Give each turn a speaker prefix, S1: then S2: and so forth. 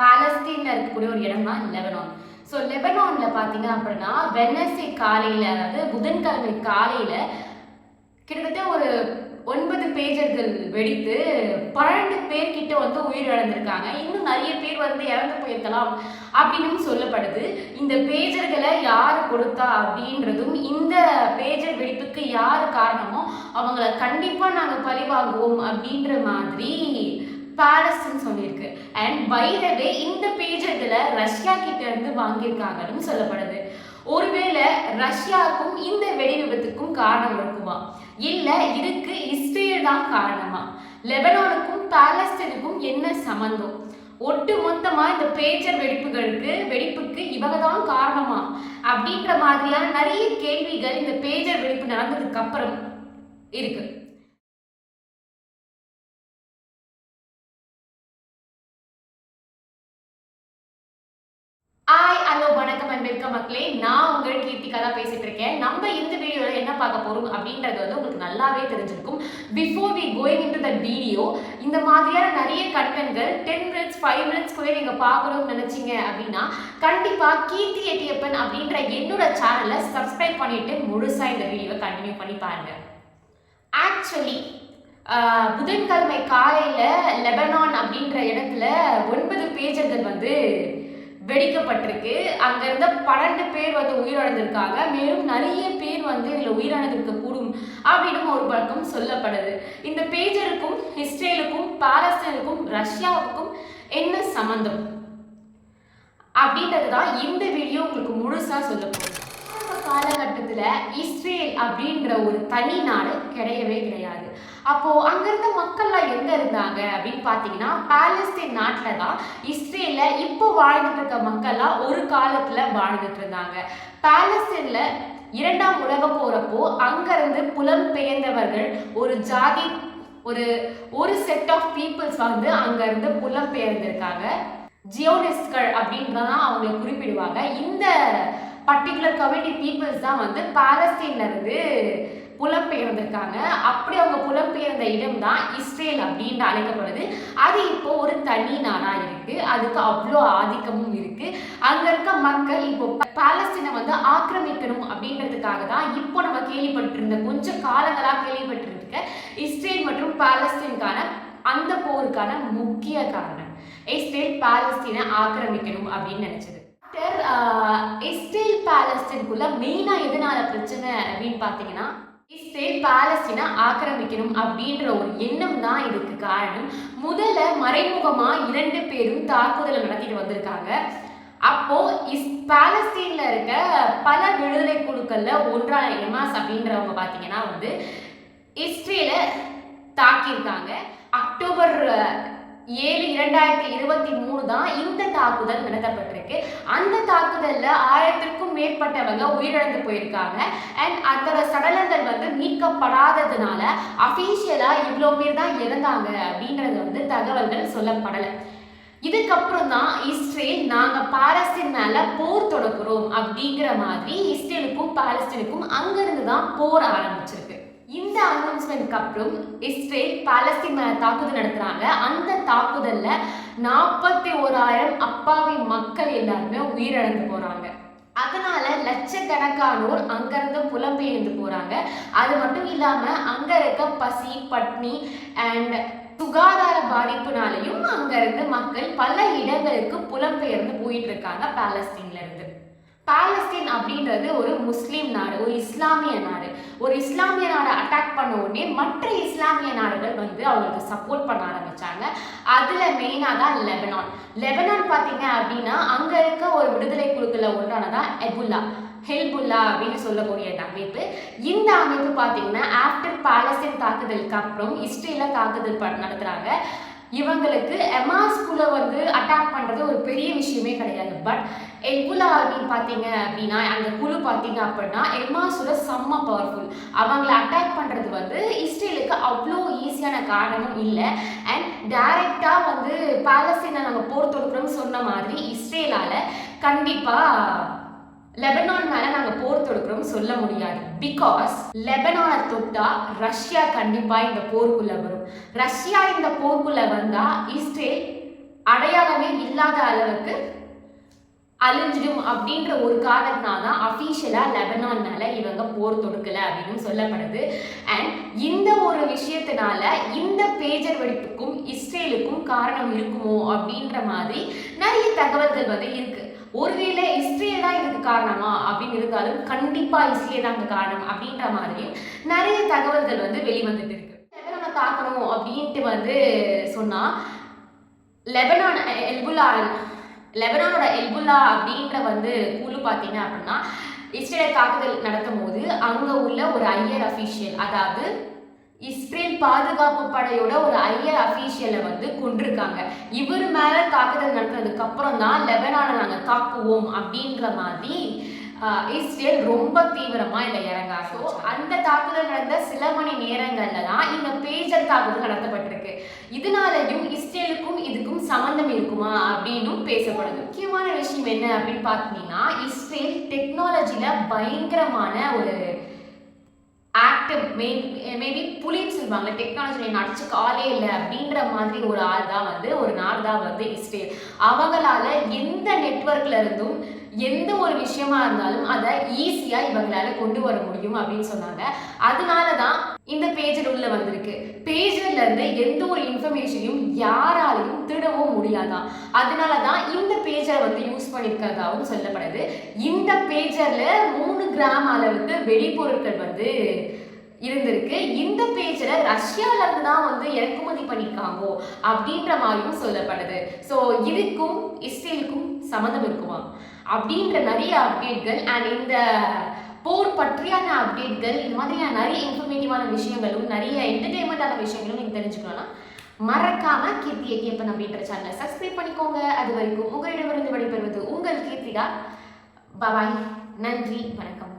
S1: பாலஸ்தீனில் இருக்கக்கூடிய ஒரு இடம்? தான் லெபனான். ஸோ லெபனானில் பார்த்தீங்க அப்படின்னா வெனஸ்டே காலையில் அதாவது புதன்கிழமை காலையில் கிட்டத்தட்ட ஒரு ஒன்பது பேஜர்கள் வெடித்து பன்னெண்டு பேர்கிட்ட வந்து உயிரிழந்திருக்காங்க. இன்னும் நிறைய பேர் வந்து இறந்து போயிருக்கலாம் அப்படின்னு சொல்லப்படுது. இந்த பேஜர்களை யார் கொடுத்தா அப்படின்றதும் இந்த பேஜர் வெடிப்புக்கு யார் காரணமோ அவங்கள கண்டிப்பாக நாங்கள் பழி வாங்குவோம் அப்படின்ற மாதிரி பேலஸ்ன்னு சொல்லியிருக்கு. அண்ட் பை இந்த பேஜ் இந்த ரஷ்யா கிட்ட இருந்து வாங்கியிருக்காங்கன்னு சொல்லப்படுது. ஒருவேளை ரஷ்யாவுக்கும் இந்த வெடி விபத்துக்கும் காரணம் இருக்குமா? இல்லை இதுக்கு இஸ்ரேல் தான் காரணமா? லெபனானுக்கும் பாலஸ்தீனுக்கும் என்ன சம்மந்தம் ஒட்டு மொத்தமா இந்த பேச்சர் வெடிப்புகளுக்கு வெடிப்புக்கு இவங்க தான் காரணமா? அப்படின்ற மாதிரியான நிறைய கேள்விகள் இந்த பேஜர் வெடிப்பு நடந்ததுக்கு அப்புறம் இருக்கு. மக்களே நான் உங்கள் கீர்த்திகா தான் பேசிட்டு இருக்கேன். நம்ம இந்த வீடியோவில் என்ன பார்க்க போகிறோம் அப்படின்றது வந்து உங்களுக்கு நல்லாவே தெரிஞ்சிருக்கும். Before we going into the video இந்த மாதிரியான நிறைய கண்டென்ட்கள் டென் மினிட்ஸ் ஃபைவ் மினிட்ஸ்க்குள்ளே நீங்கள் பார்க்கணும்னு நினச்சிங்க அப்படின்னா கண்டிப்பாக கீர்த்தி எட்டியப்பன் அப்படின்ற என்னோட சேனலை சப்ஸ்கிரைப் பண்ணிட்டு முழுசாக இந்த வீடியோவை கண்டினியூ பண்ணி பாருங்க. ஆக்சுவலி புதன்கிழமை காலையில் லெபனான் அப்படின்ற இடத்துல ஒன்பது பேஜர்கள் வந்து வெடிக்கப்பட்டிருக்கு. அங்கே இருந்த பன்னெண்டு பேர் வந்து உயிரிழந்திருக்காங்க. மேலும் நிறைய பேர் வந்து இதில் உயிரிழந்திருக்க கூடும் அப்படின்னு ஒரு பக்கம் சொல்லப்படுது. இந்த பேஜருக்கும் இஸ்ரேலுக்கும் பாலஸ்தீனுக்கும் ரஷ்யாவுக்கும் என்ன சம்மந்தம் அப்படின்றது தான் இந்த வீடியோ உங்களுக்கு முழுசாக சொல்ல போகுது. காலகட்டத்தில் இஸ்ரேல் அப்படின்ற ஒரு தனி நாடு கிடையவே கிடையாது. அப்போ அங்கேருந்த மக்கள்லாம் எங்க இருந்தாங்க அப்படின்னு பார்த்தீங்கன்னா பாலஸ்தீன் நாட்டில் தான் இஸ்ரேலில் இப்போ வாழ்ந்துட்டு இருக்க மக்கள்லாம் ஒரு காலத்தில் வாழ்ந்துட்டு இருந்தாங்க. பாலஸ்தீன்ல இரண்டாம் உலக போறப்போ அங்கேருந்து புலம்பெயர்ந்தவர்கள் ஒரு ஜாதி ஒரு ஒரு செட் ஆஃப் பீப்புள்ஸ் வந்து அங்கேருந்து புலம்பெயர்ந்திருக்காங்க ஜியோனிஸ்ட்கள் அப்படின்றதான் அவங்களை குறிப்பிடுவாங்க. இந்த பர்டிகுலர் கம்யூனிட்டி பீப்புள்ஸ் தான் வந்து பாலஸ்தீன்லேருந்து புலம்பெயர்ந்திருக்காங்க. அப்படி அவங்க புலம்பெயர்ந்த இடம் தான் இஸ்ரேல் அப்படின்னு அழைக்கப்படுது. அது இப்போ ஒரு தனி நாடாக இருக்குது அதுக்கு அவ்வளோ ஆதிக்கமும் இருக்குது அங்கே இருக்க மக்கள் இப்போ பாலஸ்தீனை வந்து ஆக்கிரமிக்கணும் அப்படின்றதுக்காக தான் இப்போ நம்ம கேள்விப்பட்டிருந்த கொஞ்சம் காலங்களாக கேள்விப்பட்டிருக்க இஸ்ரேல் மற்றும் பாலஸ்தீனுக்கான அந்த போருக்கான முக்கிய காரணம். இஸ்ரேல் பாலஸ்தீனை ஆக்கிரமிக்கணும் அப்படின்னு நினைச்சது. ஆஃப்டர் இஸ்ரேல் பாலஸ்தீனுக்குள்ள மெயினாக எதனால பிரச்சனை அப்படின்னு பார்த்தீங்கன்னா இஸ்ரேல் பாலஸ்தீனை ஆக்கிரமிக்கணும் அப்படின்ற ஒரு எண்ணம் தான் இதுக்கு காரணம். முதல்ல மறைமுகமாக இரண்டு பேரும் தாக்குதலை நடத்திட்டு வந்திருக்காங்க. அப்போ இஸ் பாலஸ்தீன்ல இருக்க பல விடுதலை குழுக்கள்ல ஒன்றான எமாஸ் அப்படின்றவங்க பார்த்தீங்கன்னா வந்து இஸ்ரேலை தாக்கியிருக்காங்க. அக்டோபர் ஏழு இரண்டாயிரத்தி இருபத்தி மூணு தான் இந்த தாக்குதல் நடத்தப்பட்டிருக்கு. அந்த தாக்குதல்ல ஆயிரத்திற்கும் மேற்பட்டவங்க உயிரிழந்து போயிருக்காங்க. அண்ட் அத்தனை சடலங்கள் வந்து மீட்கப்படாததுனால அஃபீஷியலா இவ்வளோ பேர் தான் இறந்தாங்க அப்படின்றது வந்து தகவல்கள் சொல்லப்படலை. இதுக்கப்புறம் தான் இஸ்ரேல் நாங்க பாலஸ்தீன் மேல போர் தொடக்குறோம் அப்படிங்கிற மாதிரி இஸ்ரேலுக்கும் பாலஸ்தீனுக்கும் அங்கிருந்து தான் போர் ஆரம்பிச்சிருக்கு. இந்த அனௌன்ஸ்மெண்ட்க்கு அப்புறம் இஸ்ரேல் பாலஸ்தீன் மேல தாக்குதல் நடத்துறாங்க. அந்த தாக்குதல்ல நாற்பத்தி ஓராயிரம் அப்பாவி மக்கள் எல்லாருமே உயிரிழந்து போறாங்க. அதனால லட்சக்கணக்கானோர் அங்கிருந்து புலம்பெயர்ந்து போறாங்க. அது மட்டும் இல்லாம அங்க இருக்க பசி பட்னி அண்ட் சுகாதார பாதிப்புனாலையும் அங்க இருந்து மக்கள் பல இடங்களுக்கு புலம்பெயர்ந்து போயிட்டு இருக்காங்க பாலஸ்தீன்ல இருந்து. பாலஸ்தீன் அப்படின்றது ஒரு முஸ்லீம் நாடு ஒரு இஸ்லாமிய நாடு. ஒரு இஸ்லாமிய நாடை அட்டாக் பண்ண உடனே மற்ற இஸ்லாமிய நாடுகள் வந்து அவங்களுக்கு சப்போர்ட் பண்ண ஆரம்பித்தாங்க அதில் மெயினாக தான் லெபனான். லெபனான் பார்த்தீங்க அப்படின்னா அங்கே இருக்க ஒரு விடுதலை குழுக்கள் ஒன்றானதான் எபுல்லா ஹெல்புல்லா அப்படின்னு சொல்லக்கூடிய இந்த அமைப்பு. இந்த அமைப்பு பார்த்தீங்கன்னா ஆஃப்டர் பாலஸ்தீன் தாக்குதலுக்கு அப்புறம் இஸ்ரேல தாக்குதல் ப- இவங்களுக்கு எமாஸ்குள்ள வந்து அட்டாக் பண்றது ஒரு பெரிய விஷயமே கிடையாது. பட் எல்குலா அப்படின்னு பார்த்தீங்க அப்படின்னா அந்த குழு பார்த்தீங்க அப்படின்னா எமாஸோட செம்ம பவர்ஃபுல் அவங்கள அட்டாக் பண்ணுறது வந்து இஸ்ரேலுக்கு அவ்வளோ ஈஸியான காரணமும் இல்லை. அண்ட் டைரெக்டாக வந்து பாலஸ்தீனை நாங்கள் போர் தொடுக்கிறோம்னு சொன்ன மாதிரி இஸ்ரேலால் கண்டிப்பாக லெபனான் மேல நாங்க போர் தொடுக்கிறோம் சொல்ல முடியாது. பிகாஸ் லெபனானை தொட்டா ரஷ்யா கண்டிப்பா இந்த போருக்குள்ள வரும். ரஷ்யா இந்த போருக்குள்ள வந்தா இஸ்ரேல் அடையாளமே இல்லாத அளவுக்கு அழிஞ்சிடும் அப்படின்ற ஒரு காரணத்தினால தான் அஃபீஷியலாக லெபனான் மேலே இவங்க போர் தொடுக்கலை அப்படின்னு சொல்லப்படுது. அண்ட் இந்த ஒரு விஷயத்தினால இந்த பேஜர் வெடிப்புக்கும் இஸ்ரேலுக்கும் காரணம் இருக்குமோ அப்படின்ற மாதிரி நிறைய தகவல்கள் வந்து இருக்குது ஒருவேளை இஸ்ரேல் தான் இதுக்கு காரணமா? அப்படின்னு இருந்தாலும் கண்டிப்பா இஸ்ரேல் தான் காரணம் அப்படின்ற மாதிரி நிறைய தகவல்கள் வந்து வெளிவந்துட்டு இருக்கு. லெபனானை தாக்கணும் அப்படின்ட்டு வந்து சொன்னா லெபனான் எல்புல்லா லெபனானோட எல்புல்லா அப்படின்ற வந்து குழு பார்த்தீங்க அப்படின்னா இஸ்ரேலை தாக்குதல் நடத்தும் போது அங்கே உள்ள ஒரு ஐயர் அஃபீஷியல் அதாவது இஸ்ரேல் பாதுகாப்பு படையோட ஒரு ஐயர் அஃபீஷியலை வந்து கொண்டிருக்காங்க இவர் மேலே தாக்குதல் நடத்துனதுக்கு அப்புறம் தான் லெபனான் நாங்கள் தாக்குவோம் அப்படின்ற மாதிரி ஆஹ், இஸ்ரேல் ரொம்ப தீவிரமா இல்லை இறங்கா ஸோ அந்த தாக்குதல் நடந்த சில மணி நேரங்கள்ல தான் இந்த பேஜர் தாக்குதல் நடத்தப்பட்டிருக்கு. இதனாலையும் இஸ்ரேலுக்கும் இதுக்கும் சம்மந்தம் இருக்குமா அப்படின்னும் பேசப்படுது. முக்கியமான விஷயம் என்ன அப்படின்னு பார்த்தீங்கன்னா இஸ்ரேல் டெக்னாலஜியில பயங்கரமான ஒரு ஆக்டிவ் மே மேபி புலின்னு சொல்லுவாங்க டெக்னாலஜியில் நடிச்சு காலே இல்லை அப்படின்ற மாதிரி ஒரு ஆள் தான் வந்து ஒரு நாடு தான் வந்து இஸ்ரேல். அவங்களால எந்த நெட்வொர்க்ல இருந்தும் எந்த ஒரு விஷயமா இருந்தாலும் அதை ஈஸியாக இவங்களால கொண்டு வர முடியும் அப்படின்னு சொன்னாங்க. அதனால தான் இந்த பேஜர் உள்ள வந்திருக்கு. பேஜர்ல இருந்து எந்த ஒரு இன்ஃபர்மேஷனையும் யாராலையும் முடியாதான். அதனால தான் இந்த பேஜரை வந்து யூஸ் பண்ணியிருக்கிறதாகவும் சொல்லப்படுது. இந்த பேஜரில் மூணு கிராம் அளவுக்கு வெடிபொருட்கள் வந்து இருந்திருக்கு. இந்த பேஜில் ரஷ்யால இருந்து தான் வந்து இறக்குமதி பண்ணியிருக்காங்கோ அப்படின்ற மாதிரியும் சொல்லப்படுது. ஸோ இதுக்கும் இஸ்ரேலுக்கும் சம்மந்தம் இருக்குமா? அப்படின்ற நிறைய அப்டேட்கள் அண்ட் இந்த போர் பற்றியான அப்டேட்கள் இந்த மாதிரியான நிறைய இன்ஃபர்மேட்டிவான விஷயங்களும் நிறைய என்டர்டெயின்மெண்ட்டான விஷயங்களும் நீங்கள் தெரிஞ்சுக்கணும்னா மறக்காம கீர்த்தியை கேப்பன் அப்படின்ற சேனலை சப்ஸ்கிரைப் பண்ணிக்கோங்க. அது வரைக்கும் உங்களிடமிருந்து விடைபெறுவது உங்கள் கீர்த்திகா. பாபாய் நன்றி. வணக்கம்.